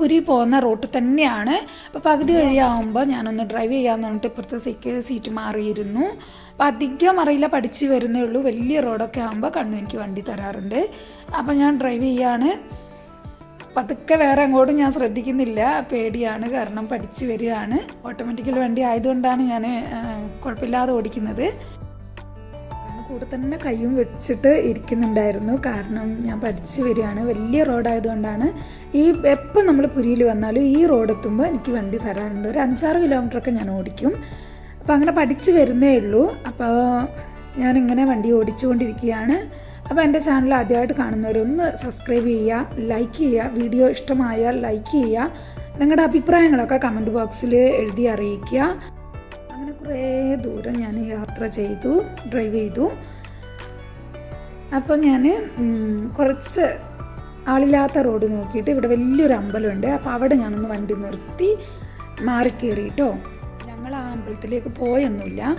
പുരി പോകുന്ന റൂട്ട് തന്നെയാണ്. അപ്പോൾ പകുതി കഴിയാകുമ്പോൾ ഞാനൊന്ന് ഡ്രൈവ് ചെയ്യാമെന്ന് പറഞ്ഞിട്ട് ഇപ്പുറത്തെ സീക്ക് സീറ്റ് മാറിയിരുന്നു. അപ്പോൾ അധികം അറിയില്ല പഠിച്ച് വരുന്നേ ഉള്ളൂ. വലിയ റോഡൊക്കെ ആകുമ്പോൾ കണ്ണു എനിക്ക് വണ്ടി തരാറുണ്ട്. അപ്പോൾ ഞാൻ ഡ്രൈവ് ചെയ്യാണ്. പതുക്കെ വേറെ അങ്ങോട്ടും ഞാൻ ശ്രദ്ധിക്കുന്നില്ല. പേടിയാണ് കാരണം പഠിച്ച് വരികയാണ്. ഓട്ടോമാറ്റിക്കൽ വണ്ടി ആയതുകൊണ്ടാണ് ഞാൻ കുഴപ്പമില്ലാതെ ഓടിക്കുന്നത്. കൂടെ തന്നെ കയ്യും വെച്ചിട്ട് ഇരിക്കുന്നുണ്ടായിരുന്നു. കാരണം ഞാൻ പഠിച്ച് വരികയാണ്. വലിയ റോഡായതുകൊണ്ടാണ് ഈ എപ്പോൾ നമ്മൾ പുരിയിൽ വന്നാലും ഈ റോഡ് എത്തുമ്പോൾ എനിക്ക് വണ്ടി തരാറുണ്ട്. ഒരു അഞ്ചാറ് കിലോമീറ്ററൊക്കെ ഞാൻ ഓടിക്കും. അപ്പോൾ അങ്ങനെ പഠിച്ച് വരുന്നേ ഉള്ളൂ. അപ്പോൾ ഞാനിങ്ങനെ വണ്ടി ഓടിച്ചുകൊണ്ടിരിക്കുകയാണ്. അപ്പോൾ എന്റെ ചാനൽ ആദ്യമായിട്ട് കാണുന്നവരൊന്ന് സബ്സ്ക്രൈബ് ചെയ്യുക ലൈക്ക് ചെയ്യുക വീഡിയോ ഇഷ്ടമായാൽ ലൈക്ക് ചെയ്യുക. നിങ്ങളുടെ അഭിപ്രായങ്ങളൊക്കെ കമന്റ് ബോക്സിൽ എഴുതി അറിയിക്കുക. കുറേ ദൂരം ഞാൻ യാത്ര ചെയ്തു ഡ്രൈവ് ചെയ്തു. അപ്പോൾ ഞാൻ കുറച്ച് ആളില്ലാത്ത റോഡ് നോക്കിയിട്ട് ഇവിടെ വലിയൊരു അമ്പലമുണ്ട്. അപ്പോൾ അവിടെ ഞാനൊന്ന് വണ്ടി നിർത്തി മാറി മാറിക്കേറിയിട്ടോ ഞങ്ങൾ ആ അമ്പലത്തിലേക്ക് പോയൊന്നുമില്ല.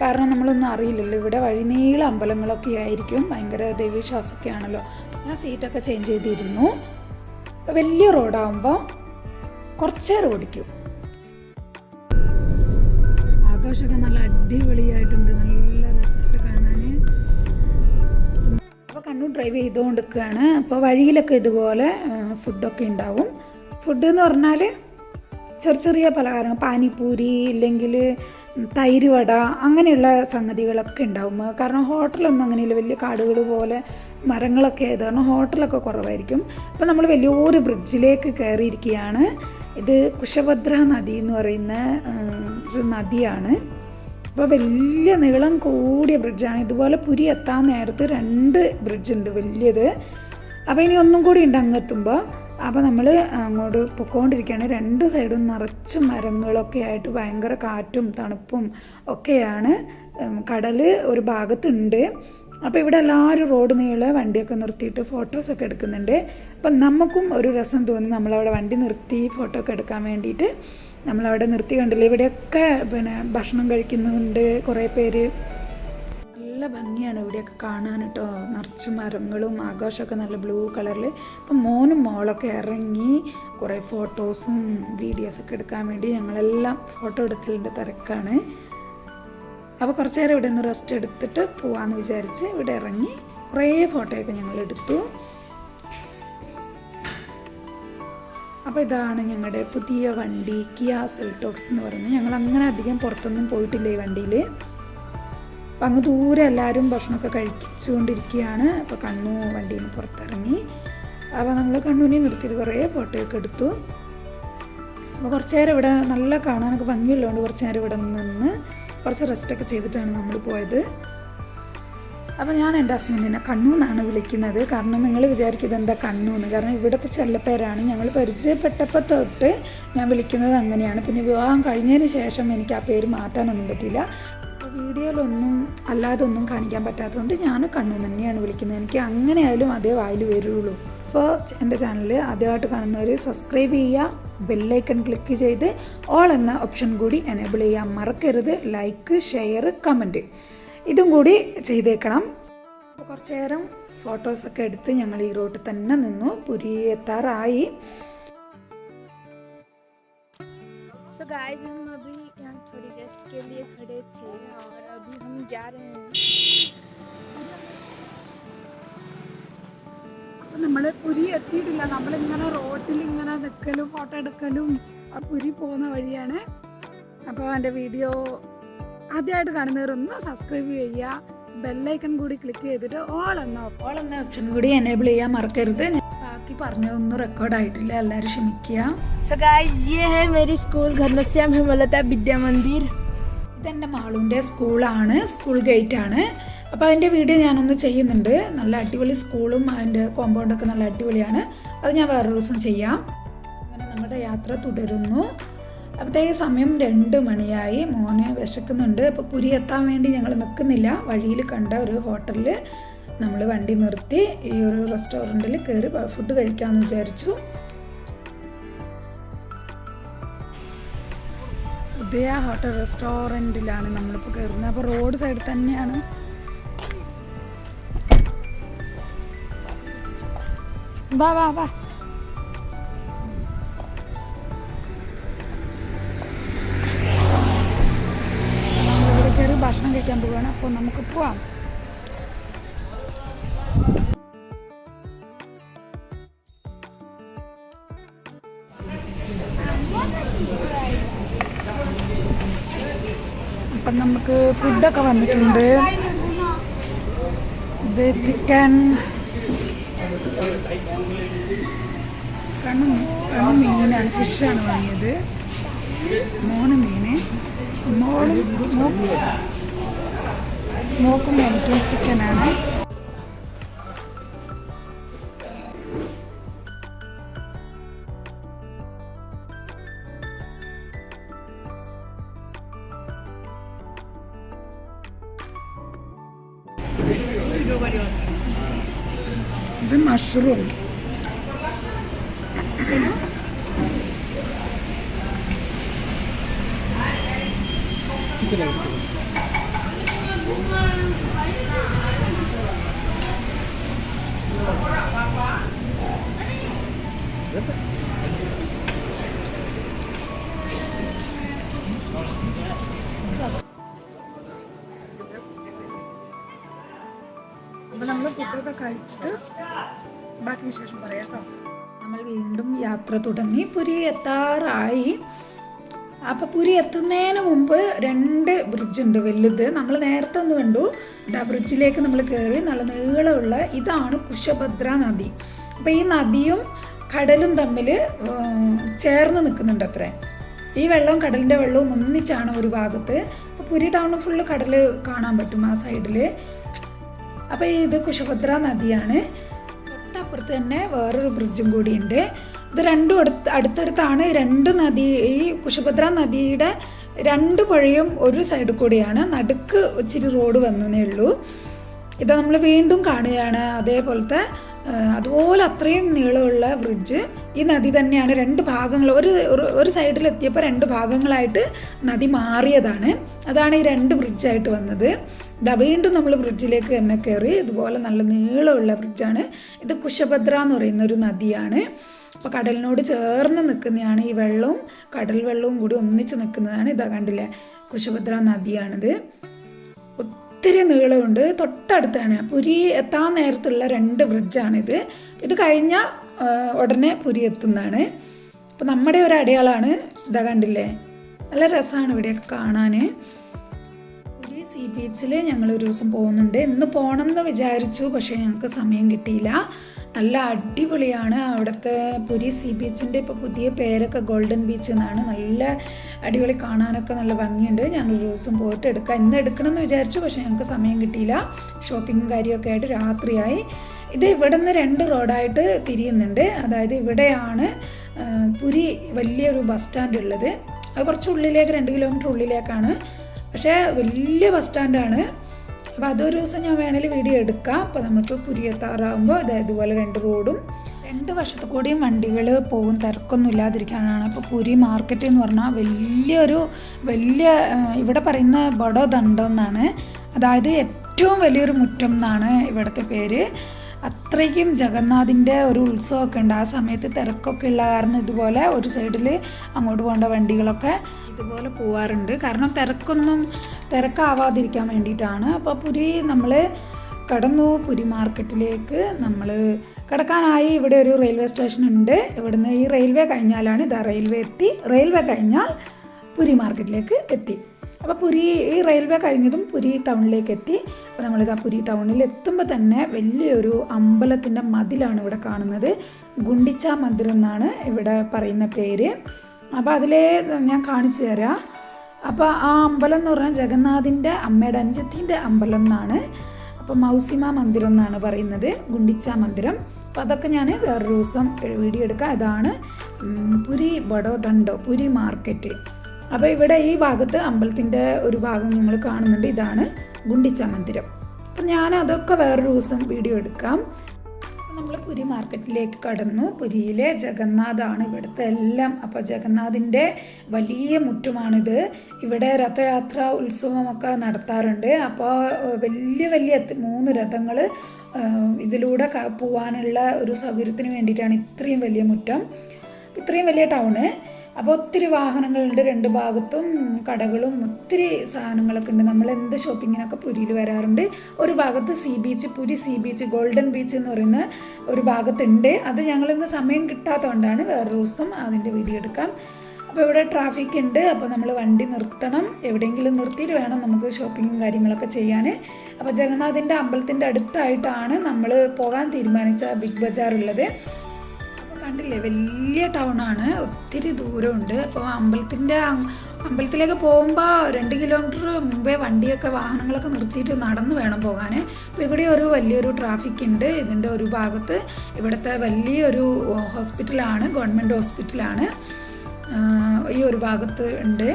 കാരണം നമ്മളൊന്നും അറിയില്ലല്ലോ ഇവിടെ വഴിനീള അമ്പലങ്ങളൊക്കെ ആയിരിക്കും. ഭയങ്കര ദൈവവിശ്വാസമൊക്കെ ആണല്ലോ. ഞാൻ സീറ്റൊക്കെ ചേഞ്ച് ചെയ്തിരുന്നു. വലിയ റോഡാകുമ്പോൾ കുറച്ചേ ഓടിക്കും. ആകാശമൊക്കെ നല്ല അടിപൊളിയായിട്ടുണ്ട്. നല്ല രസമായിട്ട് കാണാൻ അപ്പോൾ കണ്ണൂർ ഡ്രൈവ് ചെയ്തുകൊണ്ടിരിക്കുകയാണ്. അപ്പോൾ വഴിയിലൊക്കെ ഇതുപോലെ ഫുഡൊക്കെ ഉണ്ടാവും. ഫുഡ് എന്ന് പറഞ്ഞാൽ ചെറിയ ചെറിയ പലഹാരങ്ങൾ. പാനിപ്പൂരി ഇല്ലെങ്കിൽ തൈര് വട അങ്ങനെയുള്ള സംഗതികളൊക്കെ ഉണ്ടാവും. കാരണം ഹോട്ടലൊന്നും അങ്ങനെയില്ല. വലിയ കാടുകൾ പോലെ മരങ്ങളൊക്കെ ആയത് കാരണം ഹോട്ടലൊക്കെ കുറവായിരിക്കും. അപ്പോൾ നമ്മൾ വലിയൊരു ബ്രിഡ്ജിലേക്ക് കയറിയിരിക്കുകയാണ്. ഇത് കുശഭദ്ര നദി എന്ന് പറയുന്ന ഒരു നദിയാണ്. അപ്പോൾ വലിയ നീളം കൂടിയ ബ്രിഡ്ജാണ് ഇതുപോലെ പുരി എത്താൻ നേരത്ത് രണ്ട് ബ്രിഡ്ജ് ഉണ്ട് വലിയത്. അപ്പോൾ ഇനി ഒന്നും കൂടി ഉണ്ട് അങ്ങെത്തുമ്പോൾ അപ്പോൾ നമ്മൾ അങ്ങോട്ട് പൊക്കോണ്ടിരിക്കുകയാണ് രണ്ട് സൈഡും നിറച്ച് മരങ്ങളൊക്കെ ആയിട്ട് ഭയങ്കര കാറ്റും തണുപ്പും ഒക്കെയാണ്. കടൽ ഒരു ഭാഗത്തുണ്ട്. അപ്പോൾ ഇവിടെ എല്ലാവരും റോഡ് നീളെ വണ്ടിയൊക്കെ നിർത്തിയിട്ട് ഫോട്ടോസൊക്കെ എടുക്കുന്നുണ്ട്. അപ്പം നമുക്കും ഒരു രസം തോന്നി നമ്മളവിടെ വണ്ടി നിർത്തി ഫോട്ടോ ഒക്കെ എടുക്കാൻ വേണ്ടിയിട്ട്. നമ്മളവിടെ നിർത്തി കണ്ടില്ല ഇവിടെയൊക്കെ പിന്നെ ഭക്ഷണം കഴിക്കുന്നുണ്ട് കുറേ പേര്. നല്ല ഭംഗിയാണ് ഇവിടെയൊക്കെ കാണാൻ കേട്ടോ. നിറച്ച് മരങ്ങളും ആകാശമൊക്കെ നല്ല ബ്ലൂ കളറിൽ അപ്പം മോനും മോളൊക്കെ ഇറങ്ങി കുറേ ഫോട്ടോസും വീഡിയോസൊക്കെ എടുക്കാൻ വേണ്ടി ഞങ്ങളെല്ലാം ഫോട്ടോ എടുക്കലിന്റെ തിരക്കാണ്. അപ്പോൾ കുറച്ച് നേരം ഇവിടെ നിന്ന് റെസ്റ്റ് എടുത്തിട്ട് പോവാമെന്ന് വിചാരിച്ച് ഇവിടെ ഇറങ്ങി കുറേ ഫോട്ടോയൊക്കെ ഞങ്ങൾ എടുത്തു. അപ്പോൾ ഇതാണ് ഞങ്ങളുടെ പുതിയ വണ്ടി കിയ സെൽടോക്സ് എന്ന് പറയുന്നത്. ഞങ്ങൾ അങ്ങനെ അധികം പുറത്തൊന്നും പോയിട്ടില്ല ഈ വണ്ടിയിൽ അപ്പം അങ്ങ് ദൂരെ എല്ലാവരും ഭക്ഷണമൊക്കെ കഴിച്ചുകൊണ്ടിരിക്കുകയാണ്. അപ്പോൾ കണ്ണു വണ്ടിയിൽ നിന്ന് പുറത്തിറങ്ങി. അപ്പോൾ നമ്മൾ കണ്ണൂനെ നിർത്തിയിട്ട് കുറേ ഫോട്ടോയൊക്കെ എടുത്തു. അപ്പോൾ കുറച്ച് നേരം ഇവിടെ നല്ല കാണാനൊക്കെ ഭംഗിയുള്ളതുകൊണ്ട് കുറച്ച് നേരം ഇവിടെ നിന്ന് കുറച്ച് റെസ്റ്റൊക്കെ ചെയ്തിട്ടാണ് നമ്മൾ പോയത്. അപ്പോൾ ഞാൻ എന്റെ ഹസ്ബൻഡിനെ കണ്ണൂന്നാണ് വിളിക്കുന്നത്. കാരണം നിങ്ങൾ വിചാരിക്കും ഇതെന്താ കണ്ണു എന്ന് കാരണം ഇവിടുത്തെ ചെല്ലപ്പേരാണ്. ഞങ്ങൾ പരിചയപ്പെട്ടപ്പോൾ തൊട്ട് ഞാൻ വിളിക്കുന്നത് അങ്ങനെയാണ്. പിന്നെ വിവാഹം കഴിഞ്ഞതിന് ശേഷം എനിക്ക് ആ പേര് മാറ്റാനൊന്നും അപ്പോൾ വീഡിയോയിലൊന്നും അല്ലാതെ ഒന്നും കാണിക്കാൻ പറ്റാത്തതുകൊണ്ട് ഞാൻ കണ്ണു തന്നെയാണ് വിളിക്കുന്നത്. എനിക്ക് അങ്ങനെ ആയാലും അതേ വായിൽ വരുള്ളൂ. അപ്പോൾ എന്റെ ചാനൽ ആദ്യമായിട്ട് കാണുന്നവർ സബ്സ്ക്രൈബ് ചെയ്യുക. ബെല്ലൈക്കൺ ക്ലിക്ക് ചെയ്ത് ഓൾ എന്ന ഓപ്ഷൻ കൂടി എനേബിൾ ചെയ്യാൻ മറക്കരുത് ലൈക്ക് ഷെയർ കമൻറ്റ് ഇതും കൂടി ചെയ്തേക്കണം അപ്പോൾ കുറച്ച് നേരം ഫോട്ടോസൊക്കെ എടുത്ത് ഞങ്ങൾ ഈ റോട്ടിൽ തന്നെ നിന്നു പുരി എത്താറായി सो गाइस हम अभी यहाँ थोड़ी रेस्ट के लिए खड़े थे और अभी हम जा रहे हैं അപ്പം നമ്മൾ പുരി എത്തിയിട്ടില്ല. നമ്മളിങ്ങനെ റോട്ടിൽ ഇങ്ങനെ നിൽക്കലും ഫോട്ടോ എടുക്കലും ആ പുരി പോകുന്ന വഴിയാണ്. അപ്പോൾ എന്റെ വീഡിയോ ആദ്യമായിട്ട് കാണുന്നവരൊന്ന് സബ്സ്ക്രൈബ് ചെയ്യുക. ബെല്ലൈക്കൺ കൂടി ക്ലിക്ക് ചെയ്തിട്ട് ഓൾ എന്ന ഓൾ എന്ന ഓപ്ഷൻ കൂടി എനേബിൾ ചെയ്യാൻ മറക്കരുത്. ബാക്കി പറഞ്ഞതൊന്നും റെക്കോർഡ് ആയിട്ടില്ല. എല്ലാവരും ക്ഷമിക്കുക. സോ ഗായ്സ് മേരി സ്കൂൾ ഘനശ്യാം വിദ്യാമന്ദിർ. ഇതെന്റെ മാളൂന്റെ സ്കൂളാണ് സ്കൂൾ ഗേറ്റ് ആണ്. അപ്പോൾ അതിന്റെ വീഡിയോ ഞാനൊന്ന് ചെയ്യുന്നുണ്ട്. നല്ല അടിപൊളി സ്കൂളും അതിന്റെ കോമ്പൗണ്ടൊക്കെ നല്ല അടിപൊളിയാണ്. അത് ഞാൻ വേറൊരു ദിവസം ചെയ്യാം. അങ്ങനെ നമ്മുടെ യാത്ര തുടരുന്നു. അപ്പോഴത്തേക്ക് സമയം രണ്ട് മണിയായി. മോനെ വിശക്കുന്നുണ്ട്. അപ്പോൾ പുരി എത്താൻ വേണ്ടി ഞങ്ങൾ നിൽക്കുന്നില്ല. വഴിയിൽ കണ്ട ഒരു ഹോട്ടലിൽ നമ്മൾ വണ്ടി നിർത്തി ഈ ഒരു റെസ്റ്റോറന്റിൽ കയറി ഫുഡ് കഴിക്കാമെന്ന് വിചാരിച്ചു. ഉദയ ഹോട്ടൽ റെസ്റ്റോറന്റിലാണ് നമ്മളിപ്പോൾ കയറുന്നത് അപ്പോൾ റോഡ് സൈഡിൽ തന്നെയാണ്. വാ വാ വാ. ഇവിടെ കയറി ഭക്ഷണം കഴിക്കാൻ പോവുകയാണ് അപ്പോൾ നമുക്ക് പോവാം. അപ്പം നമുക്ക് ഫുഡൊക്കെ വന്നിട്ടുണ്ട്. ഇത് ചിക്കൻ കണ്ണു കണ്ണു മീനാണ് ഫിഷാണ് വാങ്ങിയത്. മോന് മീന്. മോളും മോക്കും മോക്കും ചിക്കനാണ് ചിക്കനാണ്. ഇത് മഷ്റൂം അപ്പോൾ നമ്മൾ ഫുഡൊക്കെ കഴിച്ചിട്ട് ബാക്കി വിശേഷം പറയാം കേട്ടോ. നമ്മൾ വീണ്ടും യാത്ര തുടങ്ങി. പുരി എത്താറായി. അപ്പോൾ പുരി എത്തുന്നതിന് മുമ്പ് രണ്ട് ബ്രിഡ്ജ് ഉണ്ട് വലുത്. നമ്മൾ നേരത്തെ ഒന്ന് കണ്ടു. ആ ബ്രിഡ്ജിലേക്ക് നമ്മൾ കയറി നല്ല നീളമുള്ള ഇതാണ് കുശഭദ്ര നദി. അപ്പോൾ ഈ നദിയും കടലും തമ്മിൽ ചേർന്ന് നിൽക്കുന്നുണ്ട് അത്രേ. ഈ വെള്ളവും കടലിന്റെ വെള്ളവും ഒന്നിച്ചാണ് ഒരു ഭാഗത്ത്. അപ്പോൾ പുരി ടൗണിൽ ഫുള്ള് കടൽ കാണാൻ പറ്റും ആ സൈഡിൽ അപ്പോൾ ഇത് കുശഭദ്ര നദിയാണ്. തൊട്ടപ്പുറത്ത് തന്നെ വേറൊരു ബ്രിഡ്ജും കൂടിയുണ്ട്. ഇത് രണ്ടും അടുത്ത് അടുത്തടുത്താണ് രണ്ട് നദി ഈ കുശഭദ്ര നദിയുടെ രണ്ട് പുഴയും ഒരു സൈഡിൽ കൂടിയാണ്. നടുക്ക് ഇച്ചിരി റോഡ് വന്നതേ ഉള്ളൂ. ഇത് നമ്മൾ വീണ്ടും കാണുകയാണ്. അതേപോലത്തെ അതുപോലെ അത്രയും നീളമുള്ള ബ്രിഡ്ജ് ഈ നദി തന്നെയാണ് രണ്ട് ഭാഗങ്ങൾ ഒരു ഒരു- സൈഡിലെത്തിയപ്പോൾ രണ്ട് ഭാഗങ്ങളായിട്ട് നദി മാറിയതാണ്. അതാണ് ഈ രണ്ട് ബ്രിഡ്ജായിട്ട് വന്നത്. ഇതാ വീണ്ടും നമ്മൾ ബ്രിഡ്ജിലേക്ക് തന്നെ കയറി ഇതുപോലെ നല്ല നീളമുള്ള ബ്രിഡ്ജാണ് ഇത് കുശഭദ്ര എന്ന് പറയുന്ന ഒരു നദിയാണ്. അപ്പോൾ കടലിനോട് ചേർന്ന് നിൽക്കുന്നതാണ് ഈ വെള്ളവും കടൽ വെള്ളവും കൂടി ഒന്നിച്ച് നിൽക്കുന്നതാണ്. ഇതാ കണ്ടില്ലേ കുശഭദ്ര നദിയാണിത്. ഒത്തിരി നീളമുണ്ട്. തൊട്ടടുത്താണ്. പുരി എത്താൻ നേരത്തുള്ള രണ്ട് ബ്രിഡ്ജാണിത്. ഇത് കഴിഞ്ഞാൽ ഉടനെ പുരി എത്തുന്നതാണ്. അപ്പോൾ നമ്മുടെ ഒരു അടയാളമാണ് ഇതാ കണ്ടില്ലേ? നല്ല രസമാണ് ഇവിടെയൊക്കെ കാണാൻ പുരി സീ ബീച്ചിൽ ഞങ്ങൾ ഒരു ദിവസം പോകുന്നുണ്ട്. ഇന്ന് പോകണം എന്ന് വിചാരിച്ചു പക്ഷേ ഞങ്ങൾക്ക് സമയം കിട്ടിയില്ല. നല്ല അടിപൊളിയാണ്. അവിടുത്തെ പുരി സീ ബീച്ചിന്റെ ഇപ്പോൾ പുതിയ പേരൊക്കെ ഗോൾഡൻ ബീച്ച് എന്നാണ്. നല്ല അടിപൊളി കാണാനൊക്കെ നല്ല ഭംഗിയുണ്ട്. ഞാനൊരു ദിവസം പോയിട്ട് എടുക്കാം. ഇന്ന് എടുക്കണം എന്ന് വിചാരിച്ചു പക്ഷേ ഞങ്ങൾക്ക് സമയം കിട്ടിയില്ല. ഷോപ്പിങ്ങും കാര്യമൊക്കെ ആയിട്ട് രാത്രിയായി. ഇത് ഇവിടെ നിന്ന് രണ്ട് റോഡായിട്ട് തിരിയുന്നുണ്ട്. അതായത് ഇവിടെയാണ് പുരി വലിയൊരു ബസ് സ്റ്റാൻഡ് ഉള്ളത്. അത് കുറച്ച് ഉള്ളിലേക്ക് രണ്ട് കിലോമീറ്റർ ഉള്ളിലേക്കാണ്. പക്ഷേ വലിയ ബസ് സ്റ്റാൻഡാണ്. അപ്പോൾ അതൊരു ദിവസം ഞാൻ വേണമെങ്കിൽ വീഡിയോ എടുക്കാം. അപ്പോൾ നമുക്ക് പുരിയത്താറാകുമ്പോൾ അതായത് ഇത് ഇതുപോലെ രണ്ട് റോഡും രണ്ട് വശത്തു കൂടിയും വണ്ടികൾ പോകും തിരക്കൊന്നും ഇല്ലാതിരിക്കാനാണ്. അപ്പോൾ പുരി മാർക്കറ്റ് എന്ന് പറഞ്ഞാൽ വലിയൊരു വലിയ ഇവിടെ പറയുന്ന ബഡോ ദണ്ടോ എന്നാണ്. അതായത് ഏറ്റവും വലിയൊരു മുറ്റം എന്നാണ് ഇവിടുത്തെ പേര്. അത്രയ്ക്കും ജഗന്നാഥിന്റെ ഒരു ഉത്സവമൊക്കെ ഉണ്ട്. ആ സമയത്ത് തിരക്കൊക്കെ ഉള്ള കാരണം ഇതുപോലെ ഒരു സൈഡിൽ അങ്ങോട്ട് പോകേണ്ട വണ്ടികളൊക്കെ ഇതുപോലെ പോവാറുണ്ട്. കാരണം തിരക്കൊന്നും തിരക്കാവാതിരിക്കാൻ വേണ്ടിയിട്ടാണ്. അപ്പോൾ പുരി നമ്മൾ കടന്നു പുരി മാർക്കറ്റിലേക്ക് നമ്മൾ കിടക്കാനായി ഇവിടെ ഒരു റെയിൽവേ സ്റ്റേഷൻ ഉണ്ട്. ഇവിടുന്ന് ഈ റെയിൽവേ കഴിഞ്ഞാലാണ് ഇതാ റെയിൽവേ എത്തി. റെയിൽവേ കഴിഞ്ഞാൽ പുരി മാർക്കറ്റിലേക്ക് എത്തി. അപ്പോൾ പുരി ഈ റെയിൽവേ കഴിഞ്ഞതും പുരി ടൗണിലേക്ക് എത്തി അപ്പോൾ നമ്മളിതാ പുരി ടൗണിൽ എത്തുമ്പോൾ തന്നെ വലിയൊരു അമ്പലത്തിന്റെ മതിലാണ് ഇവിടെ കാണുന്നത്. ഗുണ്ടിച്ച മന്ദിരം എന്നാണ് ഇവിടെ പറയുന്ന പേര്. അപ്പോൾ അതിലെ ഞാൻ കാണിച്ചു തരാം. അപ്പോൾ ആ അമ്പലം എന്ന് പറഞ്ഞാൽ ജഗന്നാഥിന്റെ അമ്മയുടെ അനുജത്തിന്റെ അമ്പലം എന്നാണ്. അപ്പോൾ മൗസിമ മന്ദിരം എന്നാണ് പറയുന്നത് ഗുണ്ടിച്ച മന്ദിരം. അപ്പോൾ അതൊക്കെ ഞാൻ വേറൊരു ദിവസം വീഡിയോ എടുക്കാം. ഇതാണ് പുരി ബഡോ ദണ്ടോ പുരി മാർക്കറ്റ്. അപ്പോൾ ഇവിടെ ഈ ഭാഗത്ത് അമ്പലത്തിന്റെ ഒരു ഭാഗം നിങ്ങൾ കാണുന്നുണ്ട്. ഇതാണ് ഗുണ്ടിച്ച മന്ദിരം. അപ്പം ഞാൻ അതൊക്കെ വേറൊരു ദിവസം വീഡിയോ എടുക്കാം. നമ്മൾ പുരി മാർക്കറ്റിലേക്ക് കടന്നു. പുരിയിലെ ജഗന്നാഥാണ് ഇവിടുത്തെ എല്ലാം. അപ്പോൾ ജഗന്നാഥിന്റെ വലിയ മുറ്റുമാണിത്. ഇവിടെ രഥയാത്ര ഉത്സവമൊക്കെ നടത്താറുണ്ട്. അപ്പോൾ വലിയ വലിയ മൂന്ന് രഥങ്ങൾ ഇതിലൂടെ പോവാനുള്ള ഒരു സൗകര്യത്തിന് വേണ്ടിയിട്ടാണ് ഇത്രയും വലിയ മുറ്റം. ഇത്രയും വലിയ ടൗണ്. അപ്പോൾ ഒത്തിരി വാഹനങ്ങളുണ്ട് രണ്ട് ഭാഗത്തും കടകളും ഒത്തിരി സാധനങ്ങളൊക്കെ ഉണ്ട്. നമ്മൾ എന്ത് ഷോപ്പിങ്ങിനൊക്കെ പുരിയിൽ വരാറുണ്ട്. ഒരു ഭാഗത്ത് sea beach Puri sea beach golden beach എന്ന് പറയുന്ന ഒരു ഭാഗത്തുണ്ട്. അത് ഞങ്ങളിന്ന് സമയം കിട്ടാത്തതുകൊണ്ടാണ് വേറെ ദിവസം അതിന്റെ വീഡിയോ എടുക്കാം. അപ്പോൾ ഇവിടെ ട്രാഫിക് ഉണ്ട്. അപ്പോൾ നമ്മൾ വണ്ടി നിർത്തണം. എവിടെയെങ്കിലും നിർത്തിയിട്ട് വേണം നമുക്ക് ഷോപ്പിങ്ങും കാര്യങ്ങളൊക്കെ ചെയ്യാൻ അപ്പോൾ ജഗന്നാഥിന്റെ അമ്പലത്തിന്റെ അടുത്തായിട്ടാണ് നമ്മൾ പോകാൻ തീരുമാനിച്ച ബിഗ് ബജാർ ഉള്ളത് കണ്ടില്ലേ? വലിയ ടൗൺ ആണ്. ഒത്തിരി ദൂരമുണ്ട്. അപ്പോൾ അമ്പലത്തിന്റെ അമ്പലത്തിലേക്ക് പോകുമ്പോൾ രണ്ട് കിലോമീറ്റർ മുമ്പേ വണ്ടിയൊക്കെ വാഹനങ്ങളൊക്കെ നിർത്തിയിട്ട് നടന്ന് വേണം പോകാൻ അപ്പോൾ ഇവിടെ ഒരു വലിയൊരു ട്രാഫിക് ഉണ്ട്. ഇതിന്റെ ഒരു ഭാഗത്ത് ഇവിടുത്തെ വലിയൊരു ഹോസ്പിറ്റലാണ് ഗവൺമെന്റ് ഹോസ്പിറ്റലാണ് ഈ ഒരു ഭാഗത്ത് ഉണ്ട്.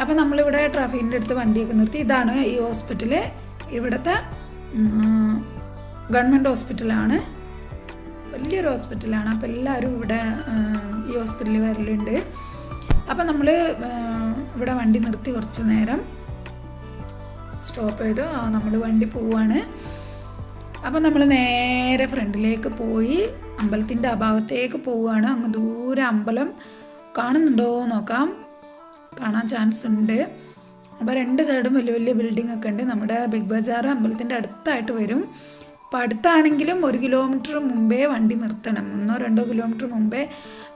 അപ്പോൾ നമ്മളിവിടെ ട്രാഫിക്കിന്റെ അടുത്ത് വണ്ടിയൊക്കെ നിർത്തി. ഇതാണ് ഈ ഹോസ്പിറ്റൽ ഇവിടുത്തെ ഗവൺമെന്റ് ഹോസ്പിറ്റലാണ് വലിയൊരു ഹോസ്പിറ്റലാണ്. അപ്പോൾ എല്ലാവരും ഇവിടെ ഈ ഹോസ്പിറ്റലിൽ വരലുണ്ട്. അപ്പോൾ നമ്മൾ ഇവിടെ വണ്ടി നിർത്തി കുറച്ച് നേരം സ്റ്റോപ്പ് ചെയ്തു. നമ്മൾ വണ്ടി പോവാണ്. അപ്പം നമ്മൾ നേരെ ഫ്രണ്ടിലേക്ക് പോയി അമ്പലത്തിന്റെ അഭാവത്തേക്ക് പോവുകയാണ് അങ്ങ് ദൂരെ അമ്പലം കാണുന്നുണ്ടോ നോക്കാം. കാണാൻ ചാൻസ് ഉണ്ട്. അപ്പോൾ രണ്ട് സൈഡും വലിയ വലിയ ബിൽഡിംഗ് ഒക്കെ ഉണ്ട്. നമ്മുടെ ബിഗ് ബജാർ അമ്പലത്തിന്റെ അടുത്തായിട്ട് വരും. അപ്പോൾ അടുത്താണെങ്കിലും ഒരു കിലോമീറ്റർ മുമ്പേ വണ്ടി നിർത്തണം. ഒന്നോ രണ്ടോ കിലോമീറ്റർ മുമ്പേ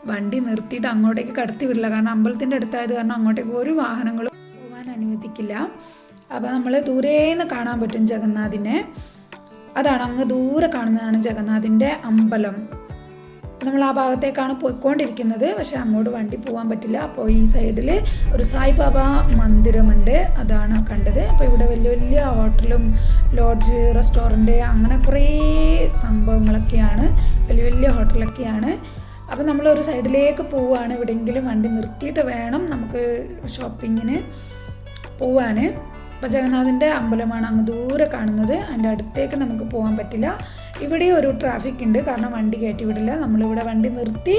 വണ്ടി നിർത്തിയിട്ട് അങ്ങോട്ടേക്ക് കടത്തി വിടില്ല കാരണം അമ്പലത്തിന്റെ അടുത്തായത് കാരണം അങ്ങോട്ടേക്ക് ഒരു വാഹനങ്ങളും പോകാൻ അനുവദിക്കില്ല. അപ്പോൾ നമ്മൾ ദൂരേന്ന് കാണാൻ പറ്റും ജഗന്നാഥിനെ. അതാണ് അങ്ങ് ദൂരെ കാണുന്നതാണ് ജഗന്നാഥിന്റെ അമ്പലം. നമ്മൾ ആ ഭാഗത്തേക്കാണ് പോയിക്കൊണ്ടിരിക്കുന്നത്. പക്ഷേ അങ്ങോട്ട് വണ്ടി പോകാൻ പറ്റില്ല. അപ്പോൾ ഈ സൈഡിൽ ഒരു സായിബാബ മന്ദിരമുണ്ട്. അതാണ് കണ്ടത്. അപ്പോൾ ഇവിടെ വലിയ വലിയ ഹോട്ടലും ലോഡ്ജ് റെസ്റ്റോറന്റ് അങ്ങനെ കുറേ സംഭവങ്ങളൊക്കെയാണ്. വലിയ വലിയ ഹോട്ടലൊക്കെയാണ്. അപ്പോൾ നമ്മൾ ഒരു സൈഡിലേക്ക് പോവുകയാണ്. എവിടെയെങ്കിലും വണ്ടി നിർത്തിയിട്ട് വേണം നമുക്ക് ഷോപ്പിങ്ങിന് പോവാൻ. അപ്പോൾ ജഗന്നാഥന്റെ അമ്പലമാണ് അങ്ങ് ദൂരെ കാണുന്നത്. അതിന്റെ അടുത്തേക്ക് നമുക്ക് പോകാൻ പറ്റില്ല. ഇവിടെ ഒരു ട്രാഫിക് ഉണ്ട്. കാരണം വണ്ടി കയറ്റി വിടില്ല. നമ്മളിവിടെ വണ്ടി നിർത്തി.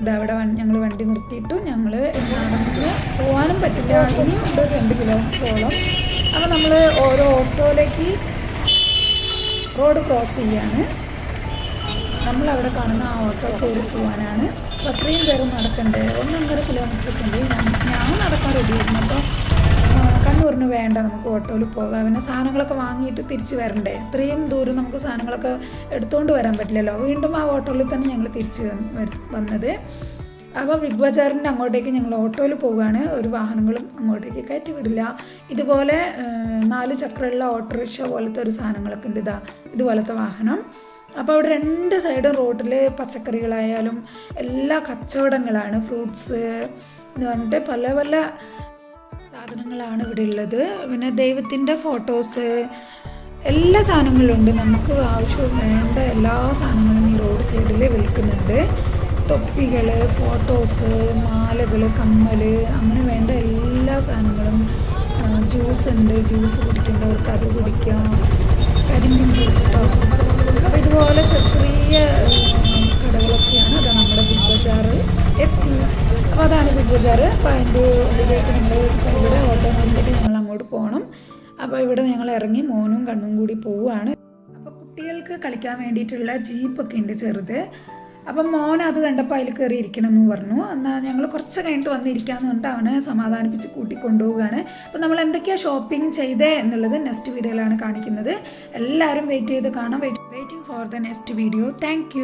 ഇതാ ഇവിടെ ഞങ്ങൾ വണ്ടി നിർത്തിയിട്ടു. ഞങ്ങൾ പോകാനും പറ്റില്ല. ഇനിയും ഉണ്ട് രണ്ട് കിലോമീറ്ററോളം അപ്പോൾ നമ്മൾ ഓരോ ഓട്ടോയിലേക്ക് റോഡ് ക്രോസ് ചെയ്യാണ്. നമ്മളവിടെ കാണുന്ന ആ ഓട്ടോ കയറി പോകാനാണ് അപ്പോൾ അത്രയും പേരും നടക്കണ്ടേ? ഒന്നൊന്നര കിലോമീറ്റർ ഒക്കെ ഉണ്ട്. ഞാൻ ഞാൻ നടക്കാൻ റെഡിയായിരുന്നു അപ്പോൾ കണ്ണൂരിന് വേണ്ട നമുക്ക് ഓട്ടോയിൽ പോകാം. പിന്നെ സാധനങ്ങളൊക്കെ വാങ്ങിയിട്ട് തിരിച്ച് വരണ്ടേ? ഇത്രയും ദൂരം നമുക്ക് സാധനങ്ങളൊക്കെ എടുത്തുകൊണ്ട് വരാൻ പറ്റില്ലല്ലോ. വീണ്ടും ആ ഓട്ടോയിൽ തന്നെ ഞങ്ങൾ തിരിച്ച് വന്ന് വന്നത്. അപ്പോൾ ബിഗ് ബജാറിന്റെ അങ്ങോട്ടേക്ക് ഞങ്ങൾ ഓട്ടോയിൽ പോവുകയാണ്. ഒരു വാഹനങ്ങളും അങ്ങോട്ടേക്ക് കയറ്റി വിടില്ല. ഇതുപോലെ നാല് ചക്രമുള്ള ഓട്ടോറിക്ഷ പോലത്തെ ഒരു സാധനങ്ങളൊക്കെ ഉണ്ട് ഇതാ ഇതുപോലത്തെ വാഹനം. അപ്പോൾ അവിടെ രണ്ട് സൈഡും റോഡിൽ പച്ചക്കറികളായാലും എല്ലാ കച്ചവടങ്ങളാണ്. ഫ്രൂട്ട്സ് എന്ന് പറഞ്ഞിട്ട് പല പല സാധനങ്ങളാണ് ഇവിടെ ഉള്ളത് പിന്നെ ദൈവത്തിന്റെ ഫോട്ടോസ് എല്ലാ സാധനങ്ങളും ഉണ്ട്. നമുക്ക് ആവശ്യം വേണ്ട എല്ലാ സാധനങ്ങളും ഈ റോഡ് സൈഡിൽ വിൽക്കുന്നുണ്ട്. തൊപ്പികൾ ഫോട്ടോസ് മാലകൾ കമ്മൽ അങ്ങനെ വേണ്ട എല്ലാ സാധനങ്ങളും ജ്യൂസ് ഉണ്ട്. ജ്യൂസ് കുടിക്കേണ്ടവർക്ക് അത് കുടിക്കാം. കരിമ്പിൻ ജ്യൂസ് കേട്ടോ അപ്പോൾ ഇതുപോലെ ചെറിയ കടകളൊക്കെയാണ്. അത് നമ്മുടെ ബിഗ് അപ്പോൾ അതാണ് ബിഗ് ബജാർ അപ്പോൾ അതിന്റെ ഉള്ളിലേക്ക് നമ്മൾ ഇവിടെ ഓട്ടോ കണ്ടിട്ട് ഞങ്ങൾ അങ്ങോട്ട് പോകണം. അപ്പോൾ ഇവിടെ ഞങ്ങൾ ഇറങ്ങി മോനും കണ്ണും കൂടി പോവുകയാണ്. അപ്പോൾ കുട്ടികൾക്ക് കളിക്കാൻ വേണ്ടിയിട്ടുള്ള ജീപ്പൊക്കെ ഉണ്ട് ചെറുത്. അപ്പം മോൻ അത് കണ്ടപ്പോൾ അതിൽ കയറി ഇരിക്കണം എന്ന് പറഞ്ഞു. എന്നാൽ ഞങ്ങൾ കുറച്ച് കഴിഞ്ഞിട്ട് വന്നിരിക്കാമെന്ന് പറഞ്ഞിട്ട് അവനെ സമാധാനിപ്പിച്ച് കൂട്ടിക്കൊണ്ടുപോവുകയാണ്. അപ്പം നമ്മൾ എന്തൊക്കെയാണ് ഷോപ്പിംഗ് ചെയ്തേ എന്നുള്ളത് നെക്സ്റ്റ് വീഡിയോയിലാണ് കാണിക്കുന്നത്. എല്ലാവരും വെയിറ്റ് ചെയ്ത് കാണാം. Wait waiting for the next video thank